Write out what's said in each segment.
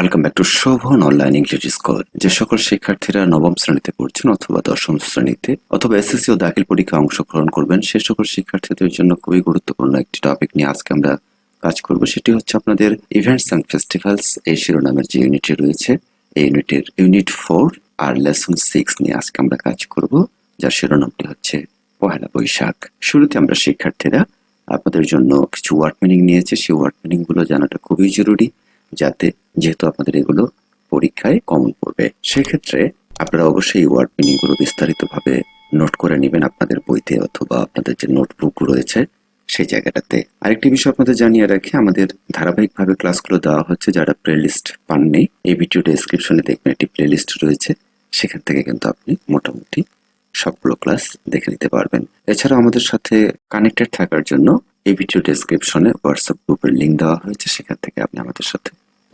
Welcome back to Shovon online English school যে সকল শিক্ষার্থীরা নবম শ্রেণীতে পড়ছেন অথবা দশম শ্রেণীতে অথবা এসএসসি ও দাখিল পরীক্ষায় অংশগ্রহণ করবেন, সে সকল শিক্ষার্থীদের জন্য খুবই গুরুত্বপূর্ণ একটি টপিক নিয়ে আজকে আমরা কাজ করব। সেটি হচ্ছে আপনাদের ইভেন্টস অ্যান্ড ফেস্টিভ্যালস এই শিরোনামের যে ইউনিটটি রয়েছে, এই ইউনিটের ইউনিট ফোর আর লেসন সিক্স নিয়ে আজকে আমরা কাজ করব, যার শিরোনামটি হচ্ছে পহেলা বৈশাখ। শুরুতে আমরা শিক্ষার্থীরা আপনাদের জন্য কিছু ওয়ার্ড মিনিং নিয়েছে। সেই ওয়ার্ড মিনিংগুলো জানাটা খুবই জরুরি। যাতে যেহেতু আপনাদের এগুলো পরীক্ষায় কমন পড়বে। সেক্ষেত্রে আপনারা অবশ্যই ওয়ার্ড মিনিংগুলো বিস্তারিতভাবে নোট করে নেবেন আপনাদের বইতে অথবা আপনাদের যে নোটবুক রয়েছে, সেই জায়গাটাতে। আরেকটি বিষয় আপনাদের জানিয়ে রাখি, আমাদের ধারাবাহিকভাবে ক্লাসগুলো দেওয়া হচ্ছে যারা প্লে প্লেলিস্ট পাননি, এই ভিডিও ডেসক্রিপশনে দেখবেন একটি প্লেলিস্ট রয়েছে। সেখান থেকে কিন্তু আপনি মোটামুটি সবগুলো ক্লাস দেখে নিতে পারবেন। এছাড়াও আমাদের সাথে কানেক্টেড থাকার জন্য এই ভিডিও ডেসক্রিপশনে হোয়াটসঅ্যাপ গ্রুপের লিঙ্ক দেওয়া হয়েছে, সেখান থেকে আপনি আমাদের সাথে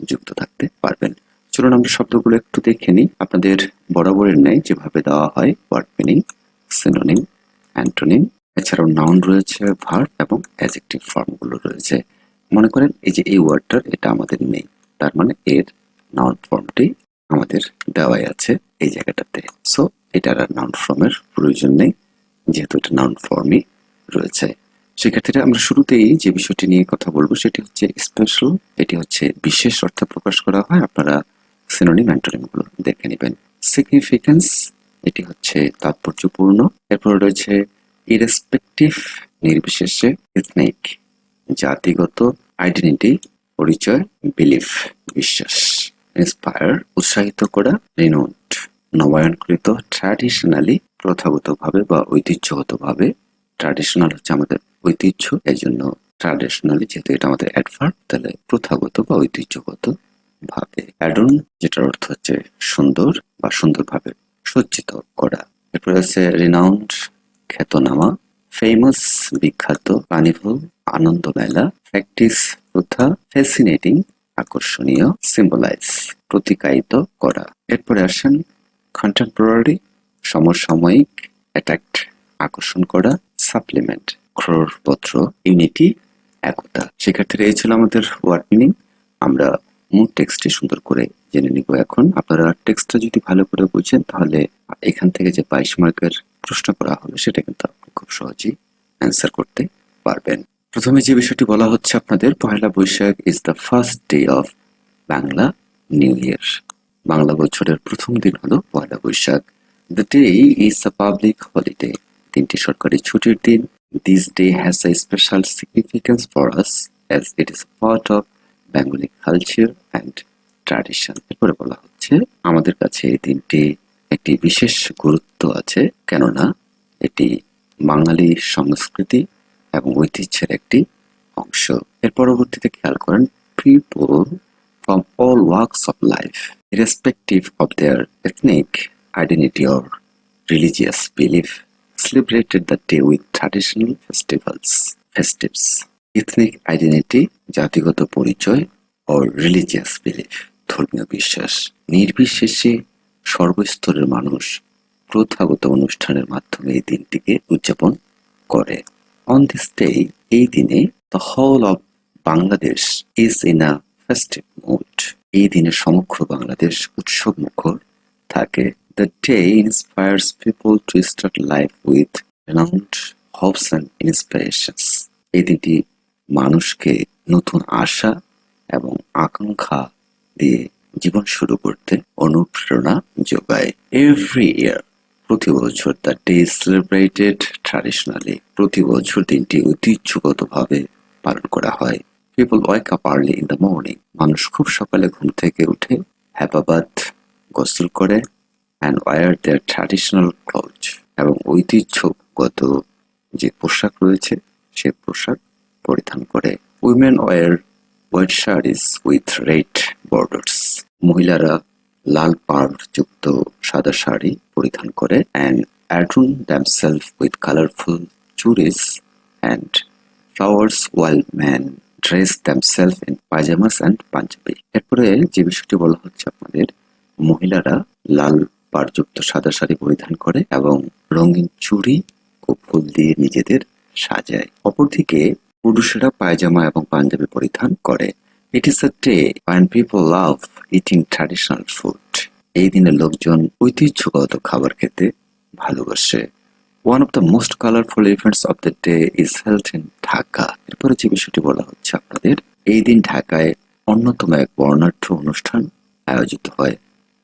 যুক্ত থাকতে পারবেন। চলুন আমরা শব্দগুলো একটু দেখে নিই। আপনাদের বরাবরের ন্যায় যেভাবে দেওয়া হয় ওয়ার্ড মিনিং সিনোনিম অ্যান্টোনিম এছাড়াও নাউন রয়েছে ভার্ব এবং অ্যাজেক্টিভ ফর্মগুলো রয়েছে। মনে করেন এই যে এই ওয়ার্ডটার এটা আমাদের নেই। তার মানে এর নাউন ফর্মটি আমাদের দেওয়াই আছে এই জায়গাটাতে। সো এটার আর নাউন ফর্মের প্রয়োজন নেই, যেহেতু এটা নাউন ফর্মই রয়েছে। সেক্ষেত্রে আমরা শুরুতেই যে বিষয়টি নিয়ে কথা বলব সেটি হচ্ছে স্পেশাল এটি হচ্ছে বিশেষ অর্থে প্রকাশ করা হয়। আপনারা সিনোনিম অ্যান্টোনিমগুলো দেখে নেবেন। সিগনিফিকেন্স এটি হচ্ছে তাৎপর্যপূর্ণ। এরপর রয়েছে ইরেসপেক্টিভ নির্বিশেষে এথনিক জাতিগত আইডেন্টিটি পরিচয় বিলিফ বিশ্বাস ইন্সপায়ার উৎসাহিত করা রিনোট নবায়নকৃত ট্র্যাডিশনালি প্রথাগতভাবে বা ঐতিহ্যগতভাবে। ট্র্যাডিশনাল হচ্ছে আমাদের ঐতিহ্য এই জন্য ট্র্যাডিশনালি যেহেতু এটা আমাদের অ্যাডভার্ব তাহলে প্রথাগত বা ঐতিহ্যগত ভাবে অ্যাডন যেটার অর্থ হচ্ছে সুন্দর বা সুন্দরভাবে সজ্জিত করা। এরপর আছে রিনাউন্ড খ্যাতনামা ফেমাস বিখ্যাত কার্নিভাল আনন্দ মেলা প্র্যাকটিস প্রথা ফ্যাসিনেটিং আকর্ষণীয় সিম্বলাইজ প্রতিকায়িত করা। এরপরে আসেন কন্টেম্পোরারি সমসাময়িক অ্যাট্রাক্ট আকর্ষণ করা সাপ্লিমেন্ট ক্রোরপত্র ইউনিটি একতা। শিক্ষার্থীরা এই ছিল আমাদের ওয়ার্ড মিনিং আমরা মূল টেক্সটটি সুন্দর করে জেনে নিব এখন। আপনারা টেক্সটটা যদি ভালো করে বুঝেন, তাহলে এখান থেকে যে বাইশ মার্কের প্রশ্ন করা হবে সেটা কিন্তু আপনি খুব সহজেই অ্যান্সার করতে পারবেন। প্রথমে যে বিষয়টি বলা হচ্ছে আপনাদের Pohela Boishakh is the first day of Bangla new year Bangla বছরের প্রথম দিন হলো Pohela Boishakh. The day is a public holiday দিনটি সরকারি ছুটির দিন। This day has a special significance for us as it is part of Bengali culture and tradition এরপরে বলা হচ্ছে, আমাদের কাছে এই দিনটি একটি বিশেষ গুরুত্ব আছে, কেননা এটি বাঙালি সংস্কৃতি এবং ঐতিহ্যের একটি অংশ। এর পরবর্তীতে খেয়াল করেন people from all works of life irrespective of their ethnic identity or religious belief celebrated the day with traditional festivals, festives, ethnic identity, জাতিগত পরিচয় ও রিলিজিয়াস বিলিফ ধর্মীয় বিশ্বাস। নির্বিশেষে সর্বস্তরের মানুষ প্রথাগত অনুষ্ঠানের মাধ্যমে এই দিনটিকে উদযাপন করে। অন দিস ডে এই দিনে the whole of Bangladesh is in a festive mood এই দিনে সমগ্র বাংলাদেশ উৎসব মুখর থাকে। The day inspires people to start life with renewed hopes and inspirations এই দিনটি মানুষকে নতুন আশা এবং আকাঙ্ক্ষা দিয়ে জীবন শুরু করতে অনুপ্রেরণা যোগায়। এভরি ইয়ার প্রতি বছর দ্য ডে সেলিব্রেটেড ট্র্যাডিশনালি প্রতি বছর দিনটি ঐতিহ্যগতভাবে পালন করা হয়। People wake up early in the morning মানুষ খুব সকালে ঘুম থেকে উঠে হ্যাপাবাদ গোসল করে। And wear their traditional cloth এবং ঐতিহ্যগত যে পোশাক রয়েছে, সে পোশাক পরিধান করে। Women wear white saris with red borders মহিলারা লাল পাড় যুক্ত সাদা শাড়ি পরিধান করে and adorn themselves with colourful churis and flowers while man dress themselves in pyjamas and Panjabi এরপরে যে বিষয়টি বলা হচ্ছে আপনাদের, মহিলারা লাল পাড়যুক্ত সাদা শাড়ি পরিধান করে এবং রঙিন চুড়ি ও ফুল দিয়ে নিজেদের সাজায়। অপরদিকে পুরুষেরা পায়জামা এবং পাঞ্জাবি পরিধান করে। It is a day when people love eating traditional food. এই দিনে লোকজন ঐতিহ্যগত খাবার খেতে ভালোবাসে। One of the most colourful events of the day is held in Dhaka এরপরে যে বিষয়টি বলা হচ্ছে আপনাদের, এই দিন ঢাকায় অন্যতম এক বর্ণাঢ্য অনুষ্ঠান আয়োজিত হয়।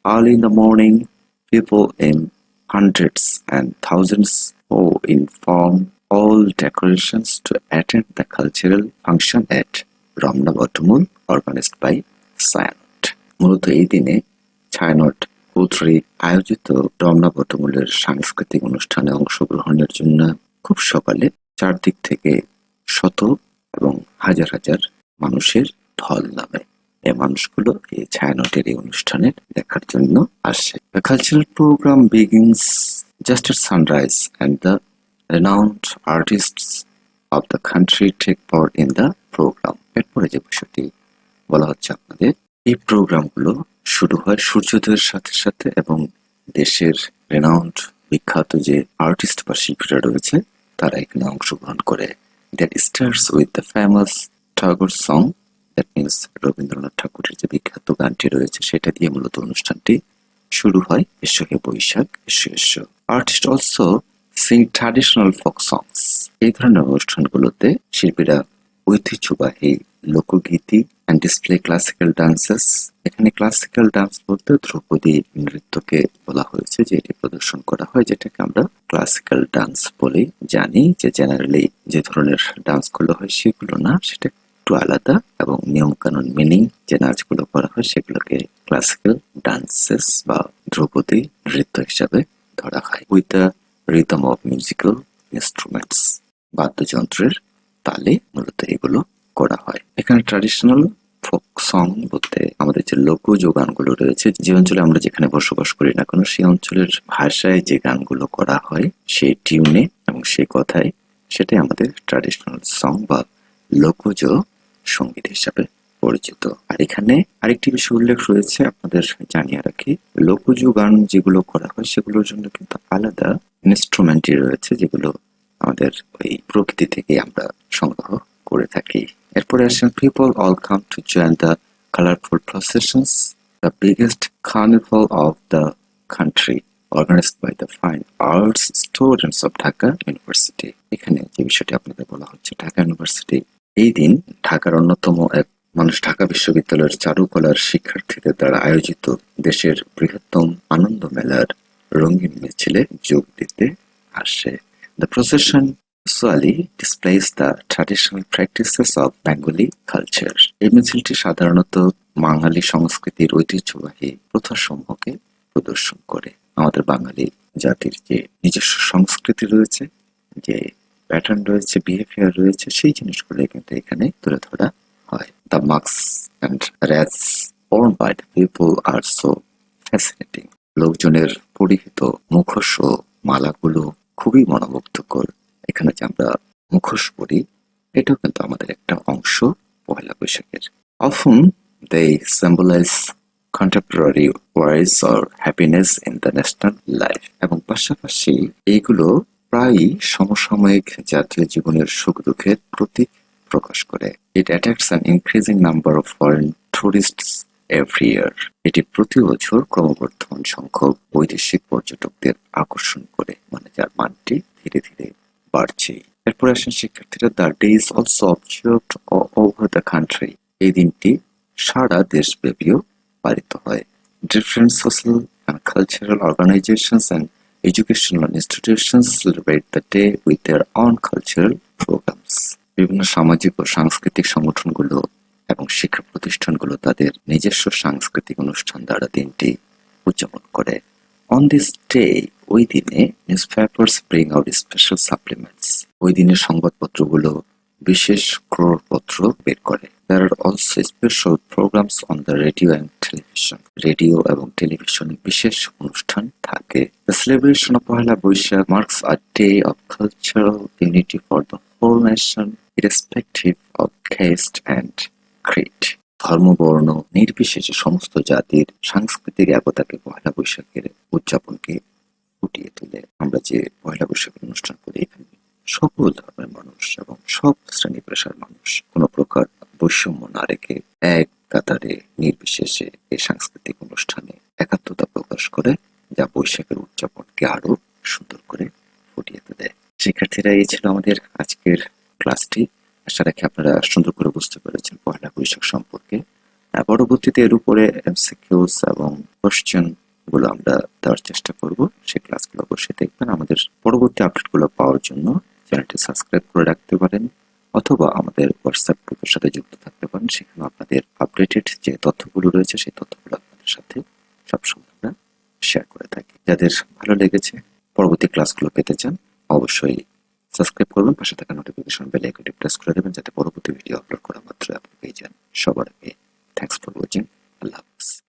Early in the morning people in hundreds and thousands go in form all decorations to attend the cultural function at Ramna Batamul organized by Chhayanaut মূলত এই দিনে ছায়ানট কর্তৃক আয়োজিত রমনা বটমূলের সাংস্কৃতিক অনুষ্ঠানে অংশগ্রহণের জন্য খুব সকালে চারদিক থেকে শত এবং হাজার হাজার মানুষের ঢল নামে মানুষগুলো এই ছায়ানটের এই অনুষ্ঠানে দেখার জন্য আসে The cultural program begins just at sunrise and the renowned artists of the country take part in the program. এরপরে যে বিষয়টি বলা হচ্ছে আপনাদের, এই প্রোগ্রামগুলো শুরু হয় সূর্যোদয়ের সাথে সাথে এবং দেশের রেনাউন্ড বিখ্যাত যে আর্টিস্ট বা শিল্পীরা রয়েছে, তারা এখানে অংশগ্রহণ করে that starts with the famous Thakur song that means Rabindranath ঠাকুরের যে বিখ্যাত গানটি রয়েছে, সেটা দিয়ে মূলত অনুষ্ঠানটি শুরু হয় এসো বৈশাখ এসো artist also sing traditional folk songs এই ধরনের অনুষ্ঠানগুলোতে শিল্পীরা ঐতিহ্যবাহী লোকগীতি অ্যান্ড ডিসপ্লে ক্লাসিক্যাল ডান্সেস এখানে ক্লাসিক্যাল ডান্স বলতে ধ্রুপদী নৃত্যকে বলা হয়েছে, যে এটি প্রদর্শন করা হয়, যেটাকে আমরা ক্লাসিক্যাল ডান্স বলে। জানি যে জেনারেলি যে ধরনের ডান্স ডান্সগুলো হয়, সেগুলো না, সেটা একটু আলাদা এবং নিয়মকানুন মিনিং যে নাচগুলো করা হয় সেগুলোকে ক্লাসিক্যাল ডান্সেস বা ধ্রুপদী নৃত্য হিসাবে ধরা হয়। With the rhythm of musical instruments বাদ্যযন্ত্রের তালে মূলত এগুলো করা হয়। এখানে ট্র্যাডিশনাল ফোক সং বলতে আমাদের যে লোকজ গানগুলো রয়েছে, যে অঞ্চলে আমরা যেখানে বসবাস করি না কোনো, সেই অঞ্চলের ভাষায় যে গানগুলো করা হয়, সেই টিউনে এবং সেই কথায় সেটাই আমাদের ট্র্যাডিশনাল সং বা লোকজ সংগীত হিসাবে পরিচিত। আর এখানে আরেকটি বিষয় উল্লেখ রয়েছে আপনাদের জানিয়ে রাখি। লোকজ গান যেগুলো করা হয়, সেগুলোর জন্য কিন্তু আলাদা ইনস্ট্রুমেন্টই রয়েছে যেগুলো আমাদের ওই প্রকৃতি থেকে আমরা সংগ্রহ করে থাকি। এরপরে আসেন people all come to join the colourful processions the biggest carnival of the country organised by the fine arts students of Dhaka university এখানে যে বিষয়টি আপনাদের বলা হচ্ছে ঢাকা ইউনিভার্সিটি এই দিন ঢাকার অন্যতম এক মানুষ ঢাকা বিশ্ববিদ্যালয়ের চারুকলার শিক্ষার্থীদের দ্বারা আয়োজিত দেশের বৃহত্তম আনন্দ মেলার রঙিন মিছিলে যোগ দিতে আসে। The procession solely displays the traditional practices of Bengali culture এই মিছিলটি সাধারণত বাঙালি সংস্কৃতির ঐতিহ্যবাহী প্রথাসমূহকে প্রদর্শন করে। আমাদের বাঙালি জাতির যে নিজস্ব সংস্কৃতি রয়েছে, যে প্যাটার্ন রয়েছে বিহেভিয়ার রয়েছে, সেই জিনিসগুলো কিন্তু এখানে তুলে ধরা হয়। The masks and rays worn by the people are so fascinating লোকজনের পরিহিত মুখোশ মালাগুলো খুবই মনোমুগ্ধকর। এখানে যে আমরা মুখোশ পড়ি এটাও কিন্তু আমাদের একটা অংশ, পয়লা বৈশাখের। Often they symbolise contemporary woes or happiness in the national life এবং পাশাপাশি এইগুলো প্রায়ই সমসাময়িক জাতীয় জীবনের সুখ দুঃখের প্রতীক প্রকাশ করে। It attracts an increasing number of foreign tourists every year এটি প্রতি বছর ক্রমবর্ধমান সংখ্যক বৈদেশিক পর্যটকদের আকর্ষণ করে মানে যার মানটি ধীরে ধীরে বাড়ছে। এরপর আসেন শিক্ষার্থীরা the day is also observed over the country এই দিনটি সারা দেশব্যাপীও পালিত হয়। Different social and cultural organisations and educational institutions celebrate the day with their own cultural programmes বিভিন্ন সামাজিক ও সাংস্কৃতিক সংগঠনগুলো এবং শিক্ষা প্রতিষ্ঠানগুলো তাদের নিজস্ব সাংস্কৃতিক অনুষ্ঠান দ্বারা দিনটি উদযাপন করে। অন দিস ডে ওই দিনে newspapers bring out special supplements ওই দিনের সংবাদপত্রগুলো বিশেষ ক্রোড়পত্র বের করে। There are also special programs on the radio and television. Radio এবং টেলিভিশনে বিশেষ অনুষ্ঠান থাকে The celebration of Pohela Boishakh marks a day of cultural unity for the whole nation, irrespective of caste and creed. ধর্মবর্ণ নির্বিশেষে সমস্ত জাতির সাংস্কৃতিক একতাকে পহেলা বৈশাখের উদযাপনকে ফুটিয়ে তোলে আমরা যে পয়লা বৈশাখের অনুষ্ঠান করি এখানে সকল ধর্মের মানুষ এবং সব শ্রেণি পেশার মানুষ কোনো প্রকার বৈষম্য না রেখে এক কাতারে নির্বিশেষে এই সাংস্কৃতিক অনুষ্ঠানে একাত্মতা প্রকাশ করে, যা বৈশাখের উদযাপনকে আরও সুন্দর করে ফুটিয়ে তোলে। শিক্ষার্থীরা, এই ছিল আমাদের আজকের ক্লাসটি। আশা রাখি আপনারা সুন্দর করে বুঝতে পেরেছেন পয়লা বৈশাখ সম্পর্কে। পরবর্তীতে এর উপরে এমসিকিউস এবং কোশ্চেনগুলো আমরা দেওয়ার চেষ্টা করব। সেই ক্লাসগুলো অবশ্যই দেখবেন। আমাদের পরবর্তী আপডেটগুলো পাওয়ার জন্য চ্যানেলটি সাবস্ক্রাইব করে রাখতে পারেন। অথবা আমাদের হোয়াটসঅ্যাপ গ্রুপের সাথে যুক্ত থাকতে পারেন। সেখানে আপনাদের আপডেটেড যে তথ্যগুলো রয়েছে, সেই তথ্যগুলো আপনাদের সাথে সবসময় আমরা শেয়ার করে থাকি। যাদের ভালো লেগেছে, পরবর্তী ক্লাসগুলো পেতে চান, অবশ্যই সাবস্ক্রাইব করবেন, পাশে থাকা নোটিফিকেশন বেল আইকনটি প্রেস করে দেবেন, যাতে পরবর্তী ভিডিও আপলোড করা মাত্র আপনি পেয়ে যান। সবার আগে থ্যাংকস ফর ওয়াচিং আল্লাহ হাফিজ।